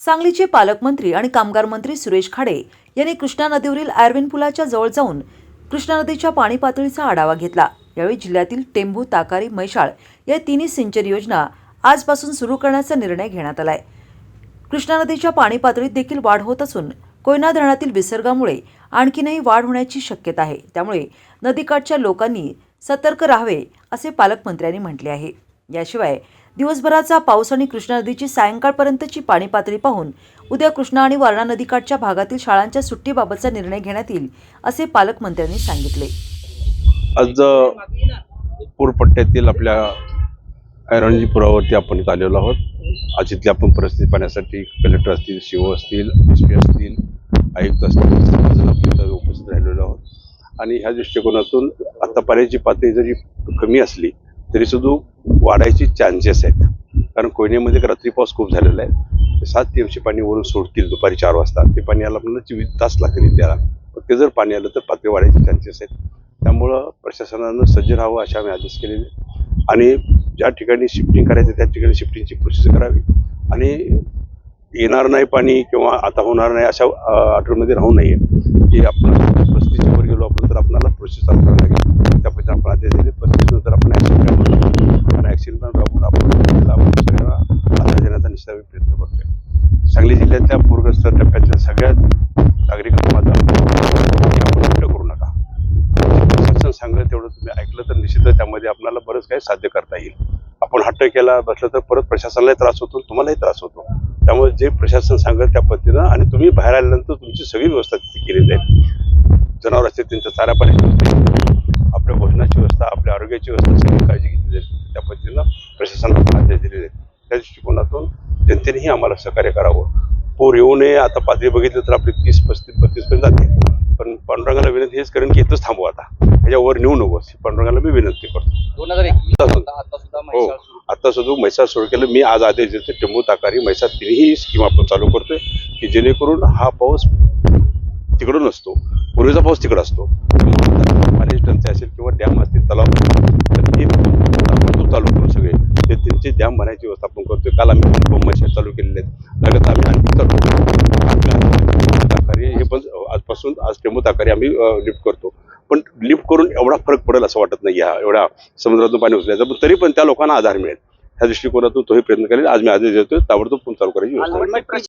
सांगलीचे पालकमंत्री आणि कामगार मंत्री सुरेश खाडे यांनी कृष्णा नदीवरील आयर्विन पुलाच्या जवळ जाऊन कृष्णा नदीच्या पाणी पातळीचा आढावा घेतला. यावेळी जिल्ह्यातील टेंभू ताकारी मैशाळ या तिन्ही सिंचन योजना आजपासून सुरू करण्याचा निर्णय घेण्यात आलाय. कृष्णा नदीच्या पाणी पातळीत देखील वाढ होत असून कोयना धरणातील विसर्गामुळे आणखीनही वाढ होण्याची शक्यता आहे. त्यामुळे नदीकाठच्या लोकांनी सतर्क राहावे असे पालकमंत्र्यांनी म्हटले आहे. याशिवाय दिवसभराचा पाऊस आणि कृष्णा नदीची सायंकाळपर्यंतची पाणी पातळी पाहून उद्या कृष्णा आणि वारणा नदीकाठच्या भागातील शाळांच्या सुट्टीबाबतचा निर्णय घेण्यात येईल असे पालकमंत्र्यांनी सांगितले. आज पूरपट्ट्यातील आपल्या ऐरणजी पुरावरती आपण आलेलो आहोत. आज इथली आपण परिस्थिती पाहण्यासाठी कलेक्टर असतील शिव असतील एस पी असतील आयुक्त असतील सर्वजण आपण उपस्थित राहिलेलो आहोत. आणि ह्या दृष्टिकोनातून आता पाण्याची पातळी जरी कमी असली तरी सुद्धा वाढायची चान्सेस आहेत. कारण कोयनेमध्ये रात्री पाऊस खूप झालेला आहे. सात टीएमसी पाणी वरून सोडतील दुपारी चार वाजता. ते पाणी आलं आपल्याला चोवीस तास लागतील त्याला ते जर पाणी आलं तर पातळी वाढायचे चान्सेस आहेत. त्यामुळं प्रशासनानं सज्ज राहावं असे आम्ही आदेश केलेले आणि ज्या ठिकाणी शिफ्टिंग करायचं त्या ठिकाणी शिफ्टिंगची प्रोसेस करावी. आणि येणार नाही पाणी किंवा आता होणार नाही अशा आठवड्यामध्ये राहू नये. की आपण पस्तीसच्या वर गेलो आपण तर आपल्याला प्रोसेस चालू करावी लागेल. त्या पद्धतीने आपण आदेश दिले पस्तीस नंतर आपण ॲक्शन प्लॅन बनवतो आणि ॲक्शन प्लॅन राबवून आपण त्याला आपण सगळ्यांना आधार देण्याचा निश्चित प्रयत्न करतोय सांगली जिल्ह्यातल्या पूरग्रस्त टप्प्यातल्या सगळ्यात नागरिकांना माझा आपण हट्ट करू नका. प्रशासन सांगलं तेवढं तुम्ही ऐकलं तर निश्चितच त्यामध्ये आपल्याला बरंच काही साध्य करता येईल. आपण हट्ट केला बसलं तर परत प्रशासनालाही त्रास होतो तुम्हालाही त्रास होतो. त्यामुळे जे प्रशासन सांगेल त्या पद्धतीनं आणि तुम्ही बाहेर आल्यानंतर तुमची सगळी व्यवस्था तिथे केली जाईल. जनावर असते त्यांच्या चारा पाण्याची व्यवस्था आपल्या भोजनाची व्यवस्था आपल्या आरोग्याची व्यवस्था सगळी काळजी घेतली जाईल त्या पद्धतीनं प्रशासनाला आपण आदेश दिलेले आहेत त्या दृष्टिकोनातून जनतेनेही आम्हाला सहकार्य करावं. पूर येऊ नये आता पातळी बघितली तर आपली तीस पस्तीस बत्तीसपर्यंत जाते. पण पांडुरंगाला विनंती हेच करेन की इथंच थांबू आता. ह्याच्यावर नेऊ नको. पांडुरंगाला मी विनंती करतो. एकवीस आता सुद्धा- हो म्हैसाळ सुरू. आता सुद्धा म्हैसाळ सुरू केलं. मी आज आदेश देतो टेंबू ताकारी म्हैसाळ तिन्ही स्कीम आपण चालू करतोय की जेणेकरून हा पाऊस तिकडून नसतो पूर्वीचा पाऊस तिकडं असतो. पाण्याची टंचाई असेल किंवा डॅम असतील तलाव तर हे आपण तो चालू करू सगळे ते त्यांचे व्यवस्थापन करतोय. काल आम्ही पंप मशीन चालू केलेले आहेत. लगत आम्ही आणखी चालू करतो हे पण आजपासून आज टेंबू ताकारी आम्ही लिफ्ट करतो. पण लिफ्ट करून एवढा फरक पडेल असं वाटत नाही. ह्या एवढ्या समुद्रातून पाणी उचलायचं पण तरी पण त्या लोकांना आधार मिळेल. ह्या दृष्टिकोनातून तोही प्रयत्न करेल. आज मी आदेश देतोय ताबडतोब फोन चालू करायची